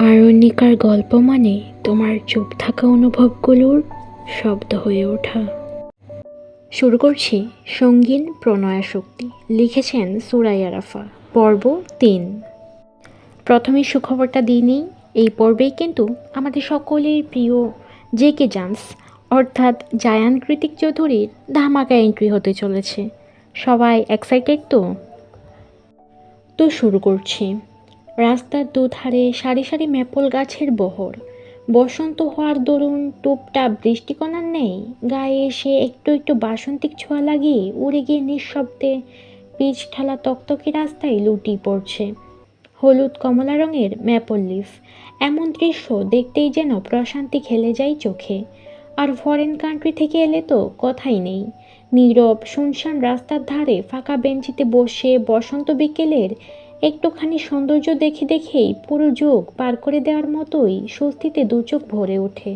আরণ্যিকার গল্প মানে তোমার চুপ থাকা অনুভবগুলোর শব্দ হয়ে ওঠা। শুরু করছি সঙ্গীন প্রণয়া শক্তি, লিখেছেন সুরাইয়া রাফা, পর্ব তিন। প্রথমে সুখবরটা দিইনি এই পর্বেই কিন্তু আমাদের সকলের প্রিয় জে কে জান্স, অর্থাৎ জায়ান কৃতিক চৌধুরীর ধামাকা এন্ট্রি হতে চলেছে। সবাই এক্সাইটেড তো? তো শুরু করছি। রাস্তার দুধারে সারি সারি ম্যাপল গাছের বহর। বসন্ত হওয়ার দরুন টুপটাপ বৃষ্টিকণার নেই। গায়ে এসে একটু একটু বাসন্তিক ছোঁয়া লাগিয়ে উড়ে গিয়ে নিঃশব্দে পিচ ঠালা তকতকে রাস্তায় লুটিয়ে পড়ছে। হলুদ কমলা রঙের ম্যাপল লিফ। এমন দৃশ্য দেখতেই যেন প্রশান্তি খেলে যায় চোখে। আর ফরেন কান্ট্রি থেকে এলে তো কথাই নেই। নীরব, শুনশান রাস্তার ধারে ফাঁকা বেঞ্চিতে বসে বসন্ত বিকেলের একটুখানি সৌন্দর্য দেখে দেখেই পুরো যোগ পার করে দেওয়ার মতোই স্বস্তিতে দু চোখ ভরে ওঠে।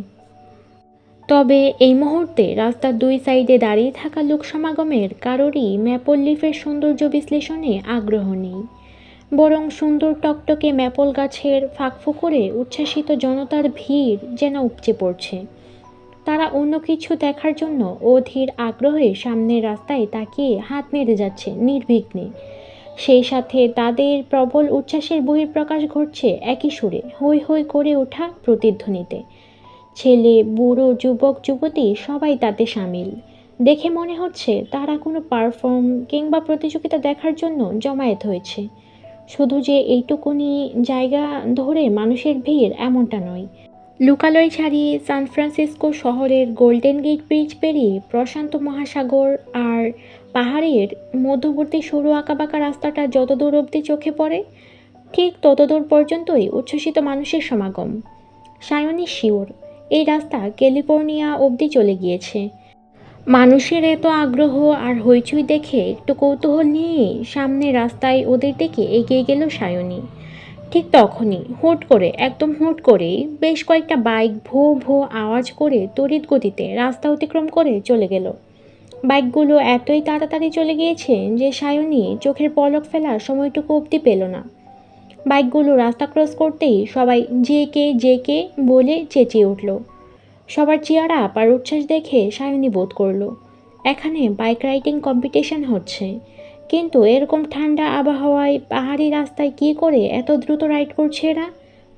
তবে এই মুহূর্তে রাস্তার দুই সাইডে দাঁড়িয়ে থাকা লোক সমাগমের কারোরই ম্যাপল লিফের সৌন্দর্য বিশ্লেষণে আগ্রহ নেই। বরং সুন্দর টকটকে ম্যাপল গাছের ফাঁকফুকরে উচ্ছ্বাসিত জনতার ভিড় যেন উপচে পড়ছে। তারা অন্য কিছু দেখার জন্য অধীর আগ্রহে সামনের রাস্তায় তাকিয়ে হাত নেড়ে যাচ্ছে নির্বিঘ্নে। সেই সাথে তাদের প্রবল উচ্ছ্বাসের বহিঃপ্রকাশ ঘটছে একই সুরে, হৈ হৈ করে ওঠা প্রতিধ্বনিতে। ছেলে, বুড়ো, যুবক, যুবতী সবাই তাতে সামিল। দেখে মনে হচ্ছে তারা কোনো পারফর্ম কিংবা প্রতিযোগিতা দেখার জন্য জমায়েত হয়েছে। শুধু যে এইটুকুনি জায়গা ধরে মানুষের ভিড় এমনটা নয়। লুকালয় ছাড়িয়ে সান ফ্রান্সিসকো শহরের গোল্ডেন গেট ব্রিজ পেরিয়ে প্রশান্ত মহাসাগর আর পাহাড়ের মধ্যবর্তী সরু আঁকাবাঁকা রাস্তাটা যত দূর অবধি চোখে পড়ে, ঠিক তত দূর পর্যন্তই উচ্ছ্বসিত মানুষের সমাগম। সায়নী শিওর, এই রাস্তা ক্যালিফোর্নিয়া অবধি চলে গিয়েছে। মানুষের এত আগ্রহ আর হইচই দেখে একটু কৌতূহল নিয়ে সামনে রাস্তায় ওদের দিকে এগিয়ে গেল সায়নী। ঠিক তখনই হুট করে, একদম হুট করেই বেশ কয়েকটা বাইক ভো ভো আওয়াজ করে তড়িৎ গতিতে রাস্তা অতিক্রম করে চলে গেল। বাইকগুলো এতই তাড়াতাড়ি চলে গিয়েছে যে সায়নী চোখের পলক ফেলার সময়টুকু অবধি পেল না। বাইকগুলো রাস্তা ক্রস করতেই সবাই যে কে যে কে বলে চেঁচিয়ে উঠল। সবার চেয়ার আপ আর উচ্ছ্বাস দেখে সায়নী বোধ করল, এখানে বাইক রাইডিং কম্পিটিশন হচ্ছে। কিন্তু এরকম ঠান্ডা আবহাওয়ায় পাহাড়ি রাস্তায় কী করে এত দ্রুত রাইড করছে এরা?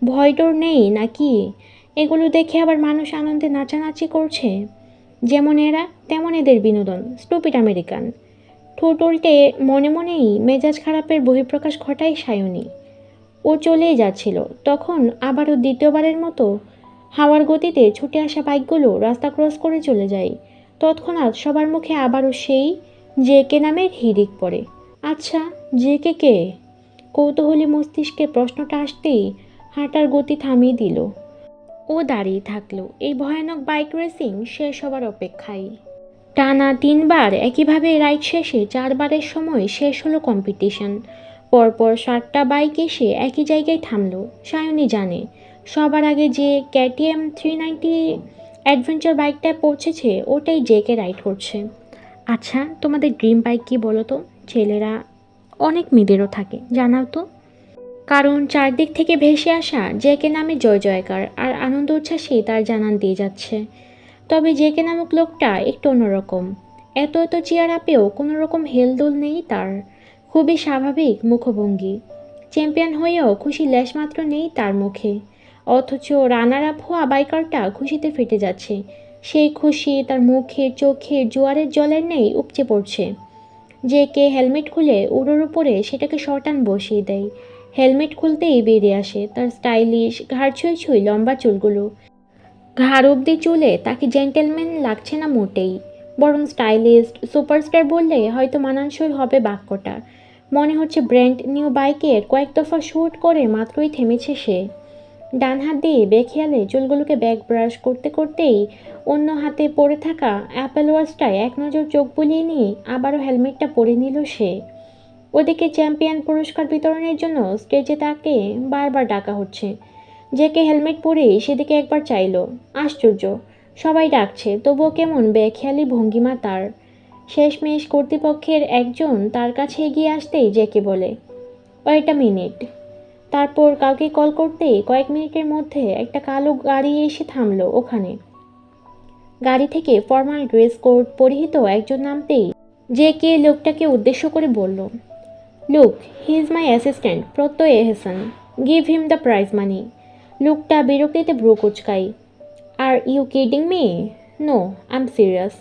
ভয় ডর নেই নাকি? এগুলো দেখে আবার মানুষ আনন্দে নাচানাচি করছে? যেমন এরা, তেমন এদের বিনোদন, স্টুপিড আমেরিকান। ঠোঁট উল্টে মনে মনেই মেজাজ খারাপের বহিঃপ্রকাশ ঘটায় সায়নী। ও চলেই যাচ্ছিল, তখন আবারও দ্বিতীয়বারের মতো হাওয়ার গতিতে ছুটে আসা বাইকগুলো রাস্তা ক্রস করে চলে যায়। তৎক্ষণাৎ সবার মুখে আবারও সেই জে কে নামের হিড়িক পড়ে। আচ্ছা জে কে কে? কৌতূহলী মস্তিষ্কে প্রশ্নটা আসতেই হাঁটার গতি থামিয়ে দিল। ও দাঁড়িয়ে থাকল। এই ভয়ানক বাইক রেসিং শেষ হবার অপেক্ষায়। টানা তিনবার একইভাবে রাইড শেষে চারবারের সময় শেষ হলো কম্পিটিশন পরপর সাতটা বাইক এসে একই জায়গায় থামলো, সায়নী জানে। সবার আগে যে ক্যাটিএম থ্রি নাইনটি অ্যাডভেঞ্চার বাইকটায় পৌঁছেছে, ওটাই জেকে রাইড করছে। আচ্ছা তোমাদের ড্রিম বাইক কি বলো তো? ছেলেরা অনেক মেয়েদেরও থাকে, জানাও তো। কারণ চারদিক থেকে ভেসে আসা জেকে নামে জয় জয়কার আর আনন্দ উচ্ছ্বাসে তার জানান দিয়ে যাচ্ছে। তবে জেকে নামক লোকটা একটু অন্যরকম। এত এত চেয়ার আপেও কোনো রকম হেলদোল নেই তার। খুবই স্বাভাবিক মুখভঙ্গি। চ্যাম্পিয়ন হয়েও খুশি লেশমাত্র নেই তার মুখে। অথচ রানার আপ হওয়া বাইকারটা খুশিতে ফেটে যাচ্ছে। সেই খুশি তার মুখে, চোখে, জোয়ারের জলের নেই উপচে পড়ছে। যে কে হেলমেট খুলে উড়োর উপরে সেটাকে শটান বসিয়ে দেয়। হেলমেট খুলতেই বেরিয়ে আসে তার স্টাইলিশ ঘাড় ছুঁই ছুঁই লম্বা চুলগুলো। ঘাড় অবধি চুলে তাকে জেন্টেলম্যান লাগছে না মোটেই। বরং স্টাইলিস্ট সুপারস্টার বললে হয়তো মানানসই হবে বাক্যটা। মনে হচ্ছে ব্র্যান্ড নিউ বাইকের কয়েক দফা শ্যুট করে মাত্রই থেমেছে সে। ডান হাত দিয়ে বেখেয়ালে চুলগুলোকে ব্যাক ব্রাশ করতে করতেই অন্য হাতে পড়ে থাকা অ্যাপেল ওয়াচটায় এক নজর চোখ বুলিয়ে নিয়ে আবারও হেলমেটটা পরে নিল সে। ওদিকে চ্যাম্পিয়ন পুরস্কার বিতরণের জন্য স্টেজে তাকে বারবার ডাকা হচ্ছে। জেকে হেলমেট পরে সেদিকে একবার চাইলো। আশ্চর্য, সবাই ডাকছে, তবুও কেমন বেখেয়ালি ভঙ্গিমা তার। শেষমেশ কর্তৃপক্ষের একজন তার কাছে এগিয়ে আসতেই জেকে বলে কয়েকটা মিনিট। তারপর কাউকে কল করতেই কয়েক মিনিটের মধ্যে একটা কালো গাড়ি এসে থামলো ওখানে। গাড়ি থেকে ফর্মাল ড্রেস কোড পরিহিত একজন নামতেই যে কে লোকটাকে উদ্দেশ্য করে বলল look he is my assistant Pratyay Ehsan give him the prize money লুকটা বিরক্তিতে ভ্রু কুচকাই are you kidding me no I am serious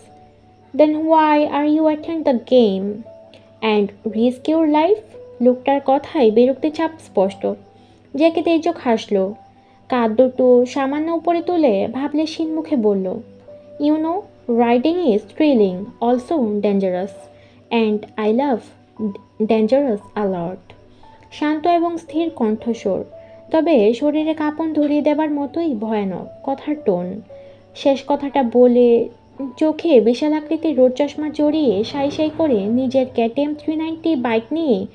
then why are you attend the game and risk your life লোকটার কথায় বিরক্তি চাপ স্পষ্ট। JK তেজক হাসলো। কাঁদ দুটো সামান্য উপরে তুলে ভাবলে সিন মুখে বলল you know riding is thrilling also dangerous and I love dangerous alert শান্ত এবং স্থির কণ্ঠস্বর। তবে শরীরে কাঁপন ধরিয়ে দেবার মতোই ভয়ানক কথার টোন। শেষ কথাটা বলে চোখে বিশাল আকৃতির রোদ চশমা জড়িয়ে সাই সাই করে নিজের ক্যাটিএম থ্রি নাইনটি বাইক নিয়ে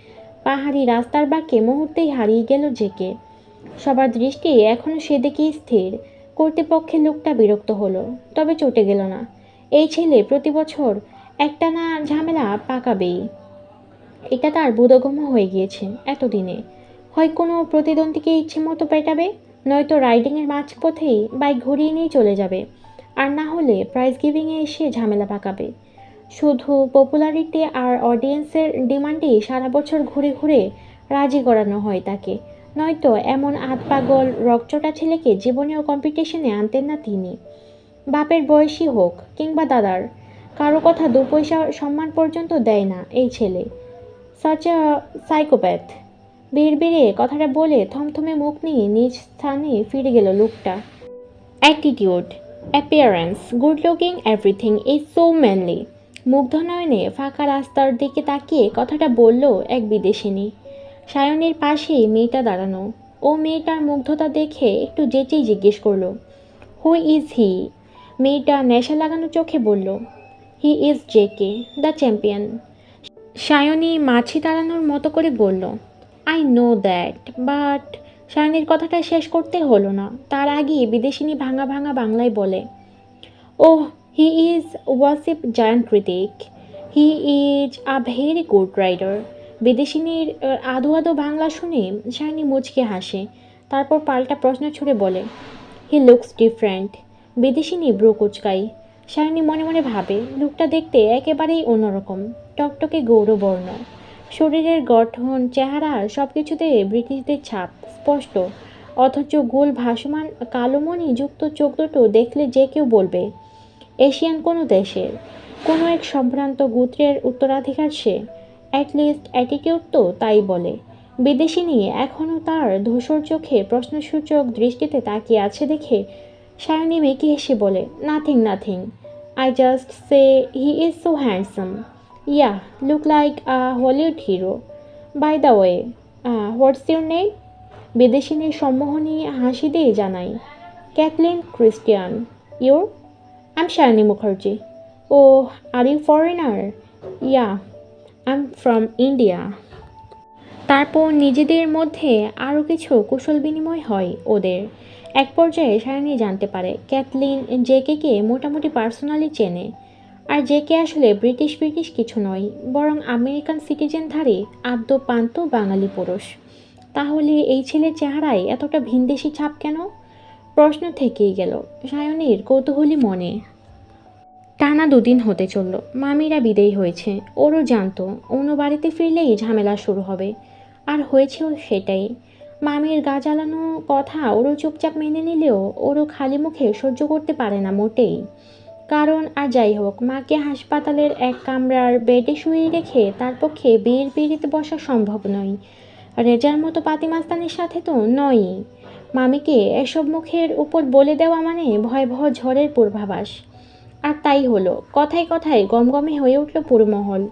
পাহাড়ি রাস্তার বাঁকে মুহূর্তেই হারিয়ে গেল জেকে। সবার দৃষ্টি এখনও সেদিকেই স্থির। কর্তৃপক্ষের লোকটা বিরক্ত হলো, তবে চটে গেল না। এই ছেলে প্রতি বছর একটা না ঝামেলা পাকাবেই। এটা তার বোধগম্য হয়ে গিয়েছে এতদিনে। হয় কোনো প্রতিদ্বন্দ্বীকে ইচ্ছে মতো পেটাবে, নয়তো রাইডিংয়ের মাঝপথেই বাইক ঘুরিয়ে নিয়ে চলে যাবে, আর না হলে প্রাইজ গিভিংয়ে এসে ঝামেলা পাকাবে। শুধু পপুলারিটি আর অডিয়েন্সের ডিমান্ডেই সারা বছর ঘুরে ঘুরে রাজি করানো হয় তাকে। নয়তো এমন আধ পাগল রকচটা ছেলেকে জীবনেও কম্পিটিশনে আনতেন না তিনি। বাপের বয়সী হোক কিংবা দাদার, কারও কথা দু পয়সা সম্মান পর্যন্ত দেয় না এই ছেলে। সাচ আ সাইকোপ্যাথ বের বিড়বিড়ে কথাটা বলে থমথমে মুখ নিয়ে নিজ স্থানে ফিরে গেল লোকটা। Attitude appearance good looking everything is so manly মুগ্ধ নয়নে ফাঁকা রাস্তার দিকে তাকিয়ে কথাটা বলল এক বিদেশিনী। সায়নের পাশেই মেয়েটা দাঁড়ানো। ও মেয়েটার মুগ্ধতা দেখে একটু যেচেই জিজ্ঞেস করল হু ইজ হি মেয়েটা নেশা লাগানো চোখে বলল he is J K the champion Sayani মাছি তাড়ানোর মতো করে বলল আই নো দ্যাট বাট সায়নীর কথাটা শেষ করতে হলো না। তার আগে বিদেশিনী ভাঙা ভাঙা বাংলায় বলে, ওহ he is Wasif Jayant Kritik he is a very good rider বিদেশিনীর আধো আধো বাংলা শুনে সায়নী মুচকে হাসে। তারপর পাল্টা প্রশ্ন ছুড়ে বলে হি লুকস ডিফারেন্ট বিদেশিনী ব্রো কুচকাই সায়নী মনে মনে ভাবে লোকটা দেখতে একেবারেই অন্যরকম, টকটকে গৌরবর্ণ। শরীরের গঠন, চেহারা সব কিছুতে ব্রিটিশদের ছাপ স্পষ্ট। অথচ গোল ভাসমান কালোমণি যুক্ত চোখ দুটো দেখলে যে কেউ বলবে, এশিয়ান কোনো দেশের, কোনো এক সম্ভ্রান্ত গোত্রের উত্তরাধিকার সে? অ্যাটলিস্ট অ্যাটিটিউড তো তাই বলে। বিদেশি নিয়ে এখনও তার ধূসর চোখে প্রশ্নসূচক দৃষ্টিতে তাকিয়ে আছে দেখে সায়নী মেকি হেসে বলে nothing nothing I just say he is so handsome ya look like a Hollywood hero by the way what's your name বিদেশিনীর সম্মোহনী হাসি দিয়ে জানাই। Kathleen Christian your I am Shayani Mukherjee oh are you foreigner ya I am from India তারপর নিজেদের মধ্যে আরও কিছু কুশল বিনিময় হয় ওদের। এক পর্যায়ে সায়নী জানতে পারে, ক্যাথলিন জেকেকে মোটামুটি পার্সোনালি চেনে। আর জেকে আসলে ব্রিটিশ ব্রিটিশ কিছু নয়, বরং আমেরিকান সিটিজেন ধারে আদ্য পান্ত বাঙালি পুরুষ। তাহলে এই ছেলের চেহারায় এতটা ভিনদেশি ছাপ কেন? প্রশ্ন থেকেই গেল, সায়নীর কৌতূহলী মনে। টানা দুদিন হতে চলল, মামিরা বিদেয়ী হয়েছে, ওরও জানতো, অন্য বাড়িতে ফিরলেই ঝামেলা শুরু হবে। আর হয়েছেও সেটাই। মামির গা জ্বালানো কথা ওরও চুপচাপ মেনে নিলেও ওরও খালি মুখে সহ্য করতে পারে না মোটেই। কারণ আর যাই হোক, মাকে হাসপাতালের এক কামরার বেডে শুয়ে রেখে তার পক্ষে বিয়ের পিড়িতে বসা সম্ভব নয়। রেজার মতো পাতিমাস্তানের সাথে তো নয়ই। মামিকে এসব মুখের উপর বলে দেওয়া মানে ভয়াবহ ঝড়ের পূর্বাভাস। আর তাই হলো, কথায় কথায় গমগমে হয়ে উঠল পুরমহল।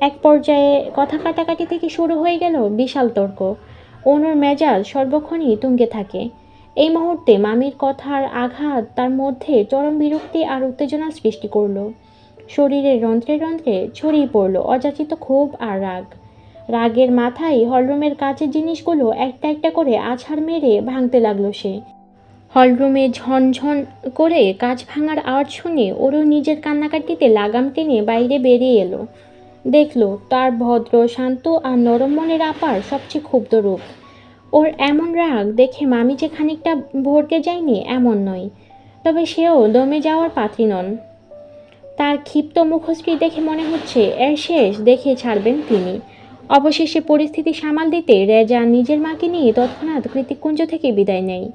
এক পর্যায়ে কথা কাটাকাটি থেকে শুরু হয়ে গেল বিশাল তর্ক। অনুর মেজাজ সর্বক্ষণই তুঙ্গে থাকে। এই মুহূর্তে মামির কথার আঘাত তার মধ্যে চরম বিরক্তি আর উত্তেজনা সৃষ্টি করল। শরীরের রন্ধ্রে রন্ধ্রে ছড়িয়ে পড়ল অযাচিত ক্ষোভ আর রাগ। রাগের মাথায় হলরুমের কাছের জিনিসগুলো একটা একটা করে আছাড় মেরে ভাঙতে লাগল সে। হলরুমে ঝনঝন করে কাঁচ ভাঙার আওয়াজ শুনে ওরও নিজের কান্নাকাটিতে লাগাম টেনে বাইরে বেরিয়ে এলো। দেখল তার ভদ্র, শান্ত আর নরম মনের আপার সবচেয়ে ক্ষুব্ধ রূপ। ওর এমন রাগ দেখে মামি যে খানিকটা ভরকে যায়নি, এমন নয়। তবে সেও দমে যাওয়ার পাত্রী নন। তার ক্ষিপ্ত মুখশ্রী দেখে মনে হচ্ছে এর শেষ দেখে ছাড়বেন তিনি। অবশেষে পরিস্থিতি সামাল দিতে রেজা নিজের মাকে নিয়ে তৎক্ষণাৎ কৃতিকুঞ্জ থেকে বিদায় নেয়।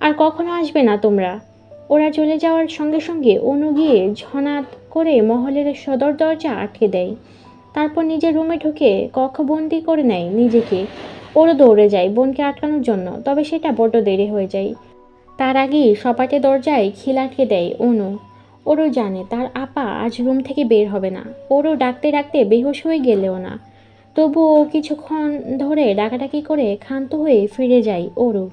আর কখনো আসবে না তোমরা। ওরা চলে যাওয়ার সঙ্গে সঙ্গে অনু গিয়ে ঝনাত করে মহলের সদর দরজা আটকে দেয়। তারপর নিজের রুমে ঢুকে কক্ষবন্দি করে নেয় নিজেকে। ওরও দৌড়ে যায় বোনকে আটকানোর জন্য, তবে সেটা বড্ড দেরি হয়ে যায়। তার আগেই সপাটে দরজায় খিল আটকে দেয় অনু। ওরও জানে তার আপা আজ রুম থেকে বের হবে না। ওরও ডাকতে ডাকতে বেহোশ হয়ে গেলেও না। তবুও কিছুক্ষণ ধরে ডাকাডাকি করে ক্ষান্ত হয়ে ফিরে যায় ওরও।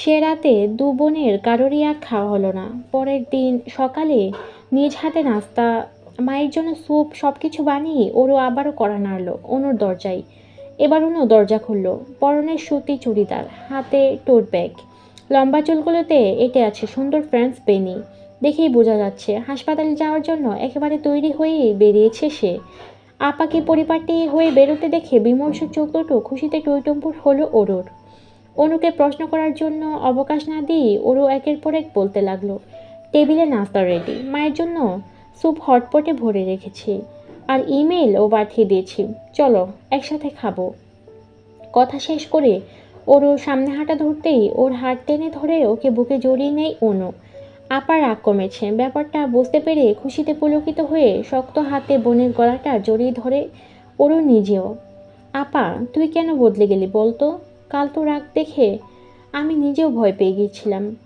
সে রাতে দু বোনের কারোরই আর খাওয়া হলো না। পরের দিন সকালে নিজ হাতে নাস্তা, মায়ের জন্য স্যুপ সব কিছু বানিয়ে ওরও আবারও করা নাড়লো অনুর দরজায়। এবার অনু দরজা খুললো। পরনের সুতি চুড়িদার, হাতে টোট ব্যাগ। লম্বা চুলগুলোতে এঁটে আছে সুন্দর ফ্রেন্ডস বেনি। দেখেই বোঝা যাচ্ছে হাসপাতালে যাওয়ার জন্য একেবারে তৈরি হয়েই বেরিয়েছে সে। আপাকে পরিপাটি হয়ে বেরোতে দেখে বিমর্ষ চোখ দুটো খুশিতে টইটম্পুর হলো ওরোর অনুকে প্রশ্ন করার জন্য অবকাশ না দিয়ে ওরও একের পর এক বলতে লাগল। টেবিলে নাস্তা রেডি মায়ের জন্য স্যুপ হটপটে ভরে রেখেছি। আর ইমেলও পাঠিয়ে দিয়েছি। চলো, একসাথে খাব। কথা শেষ করে ওরও সামনে হাঁটা ধরতেই ওর হাত টেনে ধরে ওকে বুকে জড়িয়ে নেয় অনু। আপার রাগ কমেছে। ব্যাপারটা বুঝতে পেরে খুশিতে পুলকিত হয়ে শক্ত হাতে বোনের গলাটা জড়িয়ে ধরে ওরও নিজেও। আপা, তুই কেন বদলে গেলি বলতো? কাল তো রাগ দেখে আমি নিজেও ভয় পেয়ে গিয়েছিলাম।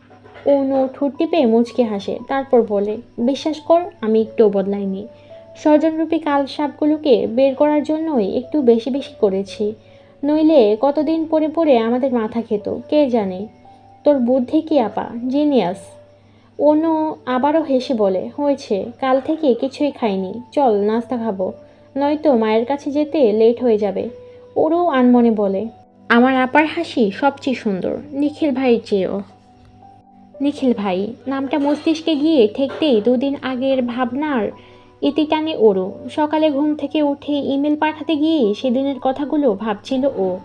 অনু ঠোঁট টিপে মুচকে হাসে, তারপর বলে, বিশ্বাস কর, আমি একটুও বদলাইনি। স্বজনরূপী কাল সাপগুলোকে বের করার জন্যই একটু বেশি বেশি করেছি। নইলে কতদিন পরে পরে আমাদের মাথা খেত, কে জানে? তোর বুদ্ধি কি, আপা? জিনিয়াস। অনু আবারও হেসে বলে, হয়েছে, কাল থেকে কিছুই খাইনি। চল, নাস্তা খাব। নয়তো মায়ের কাছে যেতে লেট হয়ে যাবে। ওরও আনমনে বলে আমার আপার হাসি সবচেয়ে সুন্দর। নিখিল ভাইয়ের চেয়েও। নিখিল ভাই, নামটা মস্তিষ্কে গিয়ে ঠেকতেই দুদিন আগের ভাবনার ইতি টানে ওরও। সকালে ঘুম থেকে উঠে ইমেল পাঠাতে গিয়ে সেদিনের কথাগুলো ভাবছিল ও।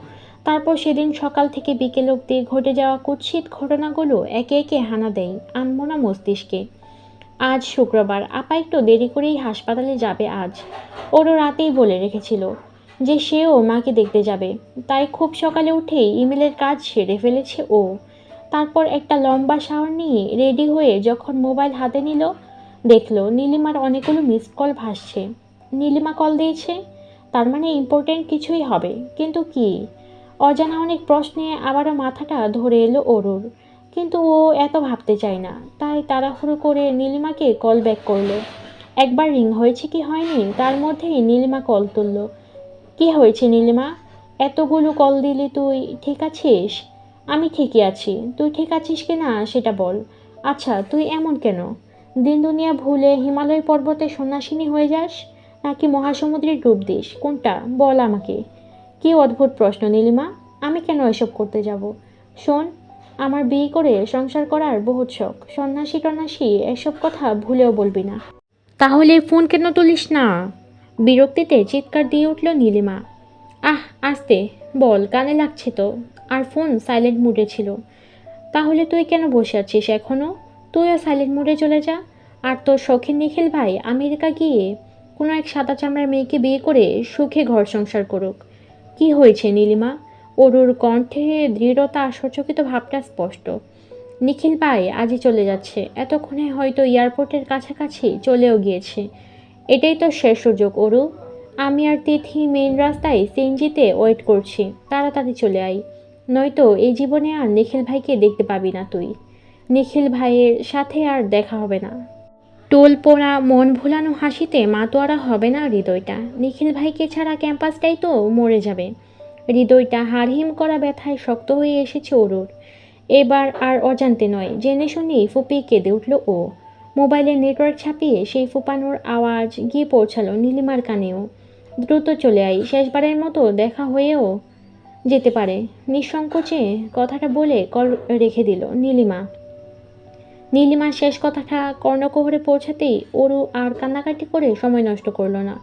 তারপর সেদিন সকাল থেকে বিকেল অবধি ঘটে যাওয়া কুৎসিত ঘটনাগুলো একে একে হানা দেয় আনমনা মস্তিষ্কে। আজ শুক্রবার, আপা একটু দেরি করেই হাসপাতালে যাবে আজ। ওরও রাতেই বলে রেখেছিল যে সেও মাকে দেখতে যাবে। তাই খুব সকালে উঠেই ইমেলের কাজ সেরে ফেলেছে ও। তারপর একটা লম্বা শাওয়ার নিয়ে রেডি হয়ে যখন মোবাইল হাতে নিল, দেখল নীলিমার অনেকগুলো মিসড কল ভাসছে। নীলিমা কল দিয়েছে, তার মানে ইম্পর্টেন্ট কিছুই হবে। কিন্তু কি? অজানা অনেক প্রশ্নে আবারও মাথাটা ধরে এলো অরুর। কিন্তু ও এত ভাবতে চায় না। তাই তাড়াহুড়ো করে নীলিমাকে কল ব্যাক করল। একবার রিং হয়েছে কি হয়নি, তার মধ্যেই নীলিমা কল তুললো। কি হয়েছে নীলিমা? এতগুলো কল দিলি তুই, ঠিক আছিস? আমি ঠিকই আছি। তুই ঠিক আছিস কি না সেটা বল। আচ্ছা তুই এমন কেন? দিন দুনিয়া ভুলে হিমালয় পর্বতে সন্ন্যাসিনী হয়ে যাস? নাকি মহাসমুদ্রের ডুব দিস? কোনটা? বল আমাকে। কি অদ্ভুত প্রশ্ন নীলিমা। আমি কেন এসব করতে যাব? শোন, আমার বিয়ে করে সংসার করার বহুত শখ। সন্ন্যাসী টন্যাসী এসব কথা ভুলেও বলবি না। তাহলে ফোন কেন তুলিস না? বিরক্তিতে চিৎকার দিয়ে উঠল নীলিমা। আহ, আস্তে, বল, কানে লাগছে তো। আর ফোন সাইলেন্ট মুডে ছিল। তাহলে তুই কেন বসে আছিস এখনও তুইও সাইলেন্ট মুডে চলে যা। আর তোর শখের নিখিল ভাই আমেরিকা গিয়ে কোনো এক সাদা চামড়ার মেয়েকে বিয়ে করে সুখে ঘর সংসার করুক। কি হয়েছে নীলিমা? অরুর কণ্ঠে দৃঢ়তা সচকিত ভাবটা স্পষ্ট। নিখিল ভাই আজই চলে যাচ্ছে। এতক্ষণে হয়তো এয়ারপোর্টের কাছাকাছি চলেও গিয়েছে। এটাই তো শেষ সুযোগ অরু আমি আর তিথি মেইন রাস্তায় সিএনজিতে ওয়েট করছি। তাড়াতাড়ি চলে আই নয়তো এই জীবনে আর নিখিল ভাইকে দেখতে পাবি না তুই। নিখিল ভাইয়ের সাথে আর দেখা হবে না। টোল পোড়া, মন ভুলানো হাসিতে মাতোয়ারা হবে না হৃদয়টা। নিখিল ভাইকে ছাড়া ক্যাম্পাসটাই তো মরে যাবে। হৃদয়টা হাড়হিম করা ব্যথায় শক্ত হয়ে এসেছে ওরুর এবার আর অজান্তে নয়, জেনে শুনেই ফুপিয়ে কেঁদে উঠল ও। মোবাইলের নেটওয়ার্ক ছাপিয়ে সেই ফুপানোর আওয়াজ গিয়ে পৌঁছালো নীলিমার কানেও। দ্রুত চলে আই শেষবারের মতো দেখা হয়েও যেতে পারে। নিঃসংকোচে কথাটা বলে কল রেখে দিল নীলিমা। নীলিমার শেষ কথাটা কর্ণকোহরে পৌঁছাতেই ওরু আর কান্নাকাটি করে সময় নষ্ট করল না।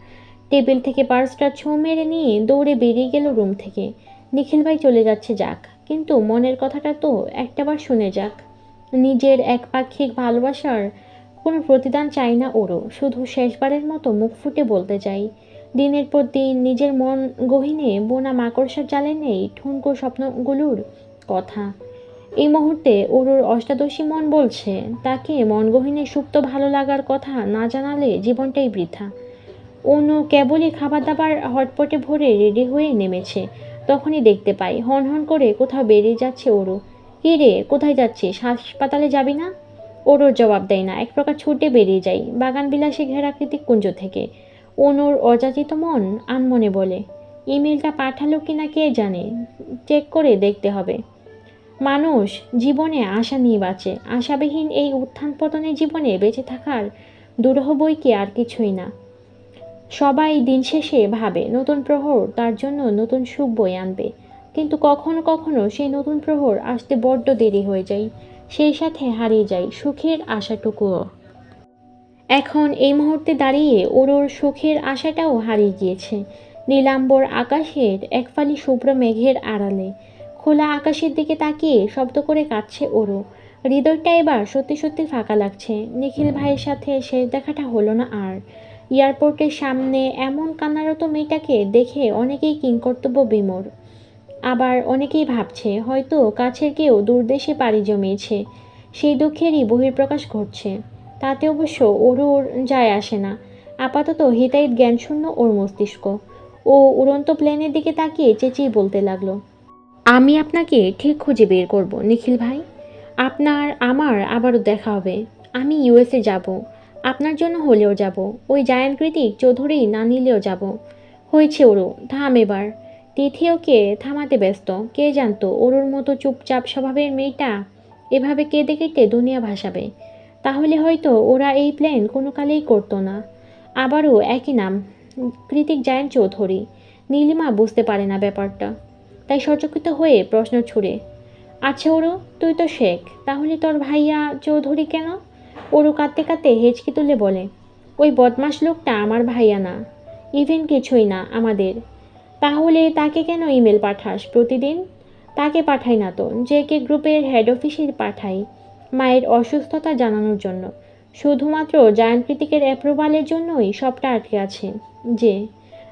টেবিল থেকে পার্সটা ছো মেরে নিয়ে দৌড়ে বেরিয়ে গেল রুম থেকে। নিখিল ভাই চলে যাচ্ছে যাক, কিন্তু মনের কথাটা তো একটাবার শুনে যাক। নিজের একপাক্ষিক ভালোবাসার কোনো প্রতিদান চাই না ওরও। শুধু শেষবারের মতো মুখ ফুটে বলতে চাই। দিনের পর দিন নিজের মন গহিনে বোনা মাকড়সার জালে নেই ঠুনকো স্বপ্নগুলোর কথা। এই মুহূর্তে ওরুর অষ্টাদশী মন বলছে, তাকে মন গহিনে সুপ্ত ভালো লাগার কথা না জানালে জীবনটাই বৃথা। অনু কেবলই খাবার দাবার হটপটে ভরে রেডি হয়ে নেমেছে। তখনই দেখতে পাই হন হন করে কোথাও বেরিয়ে যাচ্ছে ওরু। কী রে, কোথায় যাচ্ছিস? হাসপাতালে যাবি না? ওরুর জবাব দেয় না। এক প্রকার ছুটে বেরিয়ে যাই। বাগান বিলাসে ঘেরাকৃতিক কুঞ্জ থেকে। অনুর অযাচিত মন আনমনে বলে, ইমেলটা পাঠালো কিনা কে জানে? চেক করে দেখতে হবে। মানুষ, জীবনে আশা নিয়ে বাঁচে। আশাবিহীন এই উত্থান পতনের জীবনে বেঁচে থাকার দুরূহ বই কি আর কিছুই না? সবাই দিন শেষে ভাবে, নতুন প্রহর তার জন্য নতুন সুখ বই আনবে। কিন্তু কখনো কখনো সেই নতুন প্রহর আসতে বড্ড দেরি হয়ে যায়। সেই সাথে হারিয়ে যায় সুখের আশাটুকুও। এখন এই মুহূর্তে দাঁড়িয়ে ওর ওর সুখের আশাটাও হারিয়ে গিয়েছে। নীলাম্বর আকাশের একফালি শুভ্র মেঘের আড়ালে। খোলা আকাশের দিকে তাকিয়ে শব্দ করে কাঁদছে ওরও হৃদয়টা এবার সত্যি সত্যি ফাঁকা লাগছে। নিখিল ভাইয়ের সাথে শেষ দেখাটা হলো না আর। এয়ারপোর্টের সামনে এমন কান্নারত মেয়েটাকে দেখে অনেকেই কিংকর্তব্য বিমোর। আবার অনেকেই ভাবছে হয়তো কাছের কেউ দূরদেশে পাড়ি জমিয়েছে। সেই দুঃখেরই বহির্প্রকাশ ঘটছে। তাতে অবশ্য ওর ওর যায় আসে না। আপাতত হিতাহিত জ্ঞানশূন্য ওর মস্তিষ্ক। ও উড়ন্ত প্লেনের দিকে তাকিয়ে চেঁচিয়ে বলতে লাগল, আমি আপনাকে ঠিক খুঁজে বের করব, নিখিল ভাই। আপনার, আমার আবারও দেখা হবে। আমি ইউএসএ যাব। আপনার জন্য হলেও যাব। ওই জায়ান কৃতিক চৌধুরী না নিলেও যাব। হয়েছে ওরও। থাম এবার। তিথি ওকে থামাতে ব্যস্ত। কে জানতো ওরুর মতো চুপচাপ স্বভাবের মেয়েটা এভাবে কেঁদে কেটে দুনিয়া ভাসাবে। তাহলে হয়তো ওরা এই প্ল্যান কোনো কালেই করতো না। আবারও একই নাম, কৃতিক জায়ান চৌধুরী। নীলিমা বুঝতে পারে না ব্যাপারটা। তাই সচকিত হয়ে প্রশ্ন ছুড়ে আচ্ছা ওরু তুই তো শেখ, তাহলে তোর ভাইয়া চৌধুরী কেন? ওরু কাঁদতে কাঁদতে হেঁচকি তুলে বলে, ওই বদমাস লোকটা আমার ভাইয়া না। ইভেন কিছুই না আমাদের। তাহলে তাকে কেন ইমেল পাঠাস প্রতিদিন? তাকে পাঠাই না তো, যে কে গ্রুপের হেড অফিসে পাঠাই। মায়ের অসুস্থতা জানানোর জন্য। শুধুমাত্র জায়ান কৃতিকের অ্যাপ্রুভালের জন্যই সবটা আটকে আছে। যে,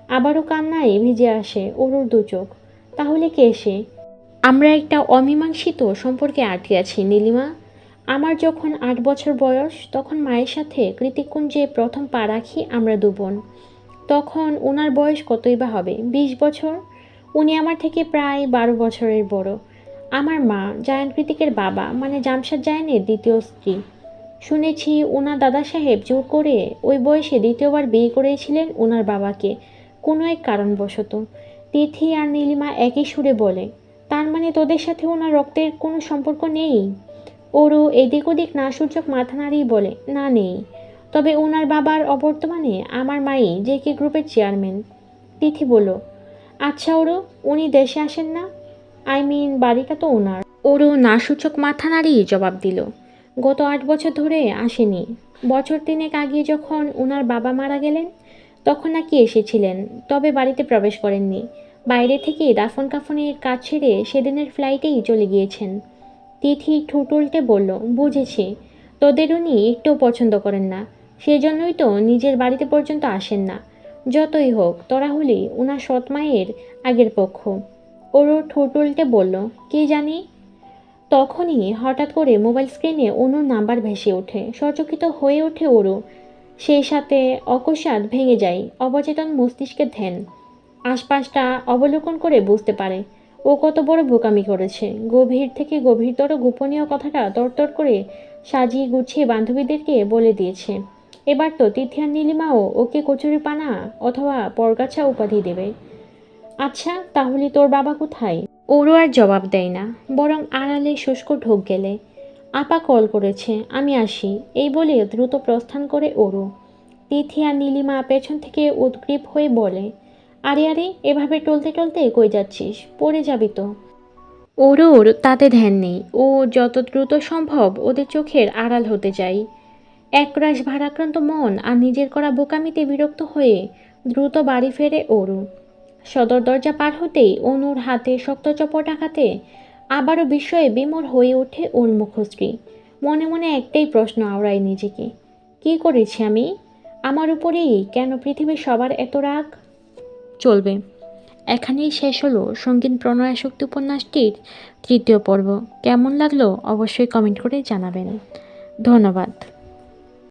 আবারও কান্নায় ভিজে আসে ওরুর দু চোখ। তাহলে কে সে? আমরা একটা অমীমাংসিত সম্পর্কে আটকে আছি, নীলিমা। আমার যখন আট বছর বয়স, তখন মায়ের সাথে কৃতিকুঞ্জে প্রথম পা রাখি আমরা দু বোন তখন ওনার বয়স কতই বা হবে? বিশ বছর? উনি আমার থেকে প্রায় বারো বছরের বড়। আমার মা জায়ান কৃতিকের বাবা মানে জামশাদ জায়ানের দ্বিতীয় স্ত্রী। শুনেছি ওনার দাদা সাহেব জোর করে ওই বয়সে দ্বিতীয়বার বিয়ে করেছিলেন ওনার বাবাকে। কোনো এক কারণবশত। তিথি আর নীলিমা একই সুরে বলে, তার মানে তোদের সাথে ওনার রক্তের কোনো সম্পর্ক নেই? ওরও এদিক ওদিক না সূচক মাথা নাড়িয়ে বলে, না নেই। তবে ওনার বাবার অবর্তমানে আমার মাই যে কে গ্রুপের চেয়ারম্যান। তিথি বলল আচ্ছা ওরও উনি দেশে আসেন না? আই মিন বাড়িটা তো ওনার ওরও না সূচক মাথা নাড়িয়ে জবাব দিল, গত আট বছর ধরে আসেনি। বছর তিনেক আগে যখন ওনার বাবা মারা গেলেন, তখন নাকি এসেছিলেন, তবে বাড়িতে প্রবেশ করেননি। বাইরে থেকে দাফন কাফনের কাজ ছেড়ে সেদিনের ফ্লাইটেই চলে গিয়েছেন। তিথি ঠোঁট উল্টে বলল, বুঝেছি। তোদের উনি একটুও পছন্দ করেন না। সেজন্যই তো নিজের বাড়িতে পর্যন্ত আসেন না। যতই হোক তোরা হলি উনার সৎ মায়ের আগের পক্ষ। ওরও ঠোঁট বলল, কে জানি? তখনই হঠাৎ করে মোবাইল স্ক্রিনে অনুর নাম্বার ভেসে ওঠে। সচকিত হয়ে ওঠে ওরও সেই সাথে অকস্মাৎ ভেঙে যায় অবচেতন মস্তিষ্কের ধ্যান। আশপাশটা অবলোকন করে বুঝতে পারে, ও কত বড় বোকামি করেছে। গভীর থেকে গভীরতর গোপনীয় কথাটা তরতর করে সাজিয়ে গুছিয়ে বান্ধবীদেরকে বলে দিয়েছে। এবার তো তিথিয়ার নীলিমাও ওকে কচুরি পানা অথবা পরগাছা উপাধি দেবে। আচ্ছা তাহলে তোর বাবা কোথায়? ওরও আর জবাব দেয় না, বরং আড়ালে শুষ্ক ঢোক গেলে। আপা কল করেছে, আমি আসি। এই বলে দ্রুত প্রস্থান করে ওরও। তিথি আর নীলিমা পেছন থেকে উদ্গ্রীব হয়ে বলে, আরে আরে, এভাবে টলতে টলতে কই যাচ্ছিস? পড়ে যাবি তো। ওরোর তাতে ধ্যান নেই। ও যত দ্রুত সম্ভব ওদের চোখের আড়াল হতে চাই। একরাশ ভারাক্রান্ত মন আর নিজের করা বোকামিতে বিরক্ত হয়ে দ্রুত বাড়ি ফেরে ওরু সদর দরজা পার হতেই অনুর হাতে শক্ত চপট আঘাতে আবারও বিস্ময়ে বিমর হয়ে ওঠে ওর মুখশ্রী। মনে মনে একটাই প্রশ্ন আওড়ায় নিজেকে, কি করেছি আমি? আমার উপরেই কেন পৃথিবীর সবার এত রাগ? চলবে। এখানেই শেষ হলো সঙ্গীন প্রণয়াশক্তি উপন্যাসটির তৃতীয় পর্ব। কেমন লাগল অবশ্যই কমেন্ট করে জানাবেন। ধন্যবাদ।